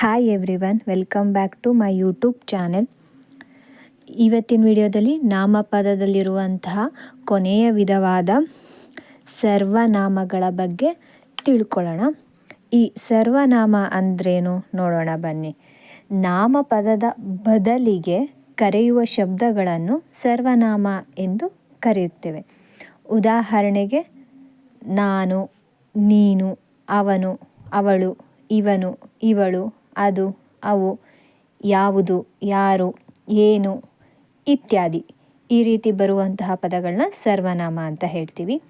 Hi everyone welcome back to my YouTube channel ಇವತ್ತಿನ ವಿಡಿಯೋದಲ್ಲಿ ನಾಮಪದದಲ್ಲಿರುವಂತಹ ಕೊನೆಯ ವಿಧವಾದ ಸರ್ವನಾಮಗಳ ಬಗ್ಗೆ ತಿಳ್ಕೊಳ್ಳೋಣ. ಈ ಸರ್ವನಾಮ ಅಂದ್ರೇನು ನೋಡೋಣ ಬನ್ನಿ. ನಾಮಪದದ ಬದಲಿಗೆ ಕರೆಯುವ ಶಬ್ದಗಳನ್ನು ಸರ್ವನಾಮ ಎಂದು ಕರೆಯುತ್ತೇವೆ. ಉದಾಹರಣೆಗೆ, ನಾನು, ನೀನು, ಅವನು, ಅವಳು, ಇವನು, ಇವಳು ಅದು, ಅವು, ಯಾವುದು, ಯಾರು, ಏನು ಇತ್ಯಾದಿ. ಈ ರೀತಿ ಬರುವಂತಹ ಪದಗಳನ್ನ ಸರ್ವನಾಮ ಅಂತ ಹೇಳ್ತೀವಿ.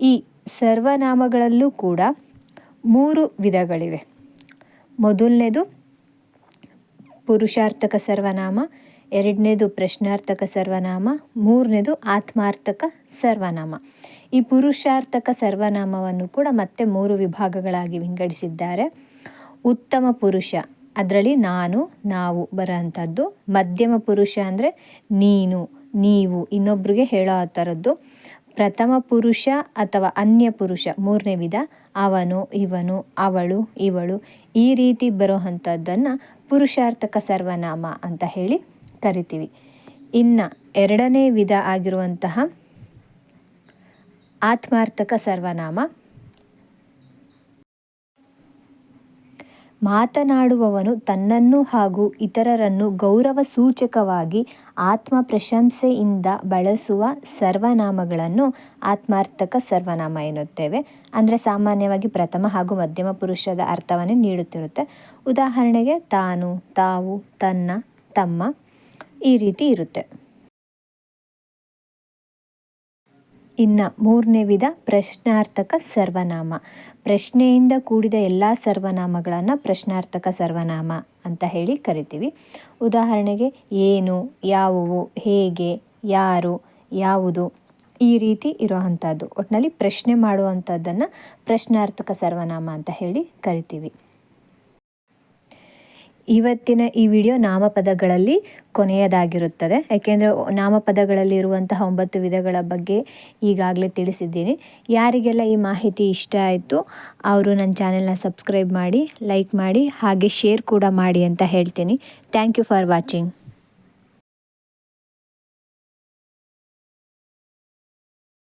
ಈ ಸರ್ವನಾಮಗಳಲ್ಲೂ ಕೂಡ ಮೂರು ವಿಧಗಳಿವೆ. ಮೊದಲನೇದು ಪುರುಷಾರ್ಥಕ ಸರ್ವನಾಮ, ಎರಡನೇದು ಪ್ರಶ್ನಾರ್ಥಕ ಸರ್ವನಾಮ, ಮೂರನೇದು ಆತ್ಮಾರ್ಥಕ ಸರ್ವನಾಮ. ಈ ಪುರುಷಾರ್ಥಕ ಸರ್ವನಾಮವನ್ನು ಕೂಡ ಮತ್ತೆ ಮೂರು ವಿಭಾಗಗಳಾಗಿ ವಿಂಗಡಿಸಿದ್ದಾರೆ. ಉತ್ತಮ ಪುರುಷ. ಅದರಲ್ಲಿ ನಾನು, ನಾವು ಬರೋಂಥದ್ದು. ಮಧ್ಯಮ ಪುರುಷ ಅಂದರೆ ನೀನು, ನೀವು ಇನ್ನೊಬ್ರಿಗೆ ಹೇಳೋ ಆ ಥರದ್ದು. ಪ್ರಥಮ ಪುರುಷ ಅಥವಾ ಅನ್ಯ ಪುರುಷ, ಮೂರನೇ ವಿಧ. ಅವನು, ಇವನು, ಅವಳು, ಇವಳು ಈ ರೀತಿ ಬರೋ ಅಂಥದ್ದನ್ನು ಪುರುಷಾರ್ಥಕ ಸರ್ವನಾಮ ಅಂತ ಹೇಳಿ ಕರಿತೀವಿ. ಇನ್ನು ಎರಡನೇ ವಿಧ ಆಗಿರುವಂತಹ ಆತ್ಮಾರ್ಥಕ ಸರ್ವನಾಮ. ಮಾತನಾಡುವವನು ತನ್ನನ್ನು ಹಾಗೂ ಇತರರನ್ನು ಗೌರವ ಸೂಚಕವಾಗಿ ಆತ್ಮ ಪ್ರಶಂಸೆಯಿಂದ ಬಳಸುವ ಸರ್ವನಾಮಗಳನ್ನು ಆತ್ಮಾರ್ಥಕ ಸರ್ವನಾಮ ಎನ್ನುತ್ತೇವೆ. ಅಂದರೆ ಸಾಮಾನ್ಯವಾಗಿ ಪ್ರಥಮ ಹಾಗೂ ಮಧ್ಯಮ ಪುರುಷದ ಅರ್ಥವನ್ನೇ ನೀಡುತ್ತಿರುತ್ತೆ. ಉದಾಹರಣೆಗೆ ತಾನು, ತಾವು, ತನ್ನ, ತಮ್ಮ ಈ ರೀತಿ ಇರುತ್ತೆ. ಇನ್ನು ಮೂರನೇ ವಿಧ ಪ್ರಶ್ನಾರ್ಥಕ ಸರ್ವನಾಮ. ಪ್ರಶ್ನೆಯಿಂದ ಕೂಡಿದ ಎಲ್ಲ ಸರ್ವನಾಮಗಳನ್ನು ಪ್ರಶ್ನಾರ್ಥಕ ಸರ್ವನಾಮ ಅಂತ ಹೇಳಿ ಕರಿತೀವಿ. ಉದಾಹರಣೆಗೆ ಏನು, ಯಾವುವು, ಹೇಗೆ, ಯಾರು, ಯಾವುದು ಈ ರೀತಿ ಇರೋವಂಥದ್ದು ಒಟ್ಟಿನಲ್ಲಿ ಪ್ರಶ್ನೆ ಮಾಡುವಂಥದ್ದನ್ನು ಪ್ರಶ್ನಾರ್ಥಕ ಸರ್ವನಾಮ ಅಂತ ಹೇಳಿ ಕರಿತೀವಿ. ಇವತ್ತಿನ ಈ ವಿಡಿಯೋ ನಾಮಪದಗಳಲ್ಲಿ ಕೊನೆಯದಾಗಿರುತ್ತದೆ. ಯಾಕೆಂದರೆ ನಾಮಪದಗಳಲ್ಲಿ ಇರುವಂತಹ ಒಂಬತ್ತು ವಿಧಗಳ ಬಗ್ಗೆ ಈಗಾಗಲೇ ತಿಳಿಸಿದ್ದೀನಿ. ಯಾರಿಗೆಲ್ಲ ಈ ಮಾಹಿತಿ ಇಷ್ಟ ಆಯಿತು, ಅವರು ನನ್ನ ಚಾನೆಲ್ನ ಸಬ್ಸ್ಕ್ರೈಬ್ ಮಾಡಿ, ಲೈಕ್ ಮಾಡಿ, ಹಾಗೆ ಶೇರ್ ಕೂಡ ಮಾಡಿ ಅಂತ ಹೇಳ್ತೀನಿ. Thank you for watching.